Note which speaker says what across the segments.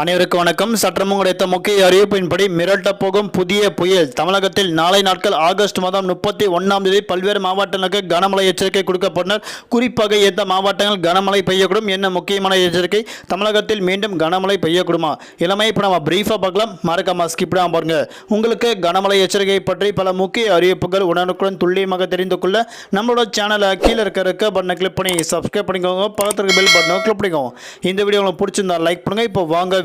Speaker 1: அனைவருக்கும் வணக்கம். சற்றமும் கிடைத்த முக்கிய அறிவிப்பின்படி மிரட்டப் போகும் புதிய புயல். தமிழகத்தில் நாளை நாட்கள் ஆகஸ்ட் மாதம் முப்பத்தி ஒன்றாம் தேதி பல்வேறு மாவட்டங்களுக்கு கனமழை எச்சரிக்கை கொடுக்கப்பட்டனர். குறிப்பாக எந்த மாவட்டங்கள் கனமழை பெய்யக்கூடும் என்ன முக்கியமான எச்சரிக்கை தமிழகத்தில் மீண்டும் கனமழை பெய்யக்கூடுமா? இளமை இப்போ நம்ம பிரீஃபாக பார்க்கலாம். மறக்காம ஸ்கிப் பாருங்க. உங்களுக்கு கனமழை எச்சரிக்கை பற்றி பல முக்கிய அறிவிப்புகள் உடனுக்குடன் துல்லியமாக தெரிந்து கொள்ள நம்மளோட சேனலை கீழே இருக்க இருக்க பட்டனை கிளிக் பண்ணி சப்ஸ்கிரைப் பண்ணிக்கோங்க. பக்கத்தில் பெல் பட்டனை கிளிக் பண்ணிக்கோங்க. இந்த வீடியோ உங்களுக்கு பிடிச்சிருந்தா லைக் பண்ணுங்கள் இப்போ வாங்க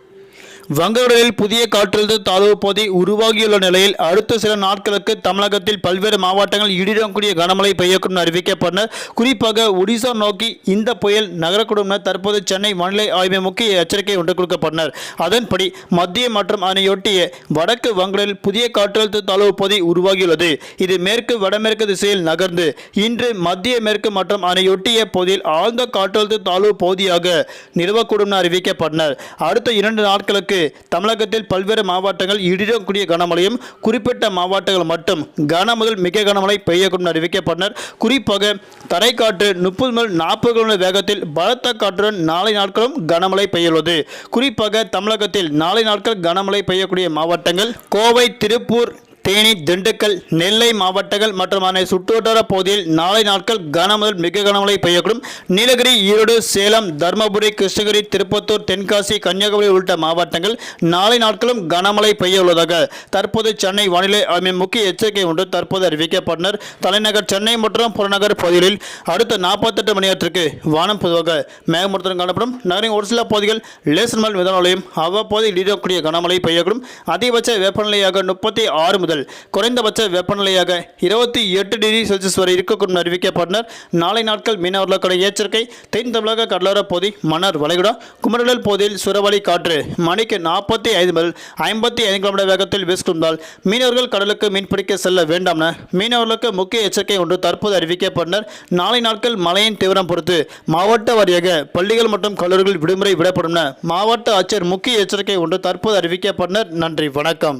Speaker 1: வங்கக்கடலில் புதிய காற்றழுத்த தாழ்வு பகுதி உருவாகியுள்ள நிலையில் அடுத்த சில நாட்களுக்கு தமிழகத்தில் பல்வேறு மாவட்டங்கள் இடிடக்கூடிய கனமழை பெய்யக்கூடும் அறிவிக்கப்பட்டனர் குறிப்பாக ஒடிசா நோக்கி இந்த புயல் நகரக்கூடும் என தற்போது சென்னை வானிலை ஆய்வு முக்கிய எச்சரிக்கை ஒன்று கொடுக்கப்பட்டனர். அதன்படி மத்திய மற்றும் அதனையொட்டிய வடக்கு வங்கடலில் புதிய காற்றழுத்த தாழ்வு பகுதி உருவாகியுள்ளது. இது மேற்கு வடமேற்கு திசையில் நகர்ந்து இன்று மத்திய மேற்கு மற்றும் அதனையொட்டிய பகுதியில் ஆழ்ந்த காற்றழுத்த தாழ்வு பகுதியாக நிறுவக்கூடும் என அறிவிக்கப்பட்டனர். அடுத்த இரண்டு நாட்களுக்கு தமிழகத்தில் பல்வேறு மாவட்டங்கள் இடிடக்கூடிய கனமழையும் குறிப்பிட்ட மாவட்டங்கள் மட்டும் கன முதல் மிக கனமழை பெய்யக்கூடும் அறிவிக்கப்பட்டனர். குறிப்பாக தரைக்காற்று முப்பது முதல் நாற்பது கிலோமீட்டர் வேகத்தில் பலத்த காற்றுடன் நாளை நாட்களும் கனமழை பெய்யுள்ளது. குறிப்பாக தமிழகத்தில் நாளை நாட்கள் கனமழை பெய்யக்கூடிய மாவட்டங்கள் கோவை திருப்பூர் தேனி திண்டுக்கல் நெல்லை மாவட்டங்கள் மற்றும் அதனை சுற்றுவட்டார பகுதியில் நாளை நாட்கள் கன முதல் மிக கனமழை பெய்யக்கூடும். நீலகிரி ஈரோடு சேலம் தருமபுரி கிருஷ்ணகிரி திருப்பத்தூர் தென்காசி கன்னியாகுமரி உள்ளிட்ட மாவட்டங்கள் நாளை நாட்களும் கனமழை பெய்ய உள்ளதாக தற்போது சென்னை வானிலை ஆய்வின் முக்கிய எச்சரிக்கை ஒன்று தற்போது அறிவிக்கப்பட்டனர். தலைநகர் சென்னை மற்றும் புறநகர் பகுதிகளில் அடுத்த நாற்பத்தெட்டு மணி நேரத்திற்கு வானம் பொதுவாக மேகமூர்த்தம் காணப்படும். நகரின் ஒரு சில பகுதிகள் லேசர் மல் மிதமலையும் அவ்வப்போது இடியக்கூடிய கனமழை பெய்யக்கூடும். அதிகபட்ச வெப்பநிலையாக முப்பத்தி ஆறு முதல் குறைந்தபட்ச வெப்பநிலையாக இருபத்தி எட்டு டிகிரி செல்சியஸ் வரை இருக்கக்கூடும் அறிவிக்கப்பட்டனர் நாளை நாட்கள் மீனவர்களுக்கான எச்சரிக்கை தென் தமிழக கடலோர பகுதி மன்னார் வளைகுடா குமரடல் பகுதியில் சுரவழி காற்று மணிக்கு நாற்பத்தி ஐந்து முதல் ஐம்பத்தி ஐந்து கிலோமீட்டர் வேகத்தில் வீசுகின்றால் மீனவர்கள் கடலுக்கு மீன்பிடிக்க செல்ல வேண்டாம் என மீனவர்களுக்கு முக்கிய எச்சரிக்கை ஒன்று தற்போது அறிவிக்கப்பட்டனர் நாளை நாட்கள் மழையின் தீவிரம் பொறுத்து மாவட்ட வாரியாக பள்ளிகள் மற்றும் கல்லூரிகள் விடுமுறை விடப்படும் என மாவட்ட ஆட்சியர் முக்கிய எச்சரிக்கை ஒன்று தற்போது அறிவிக்கப்பட்டனர் நன்றி வணக்கம்.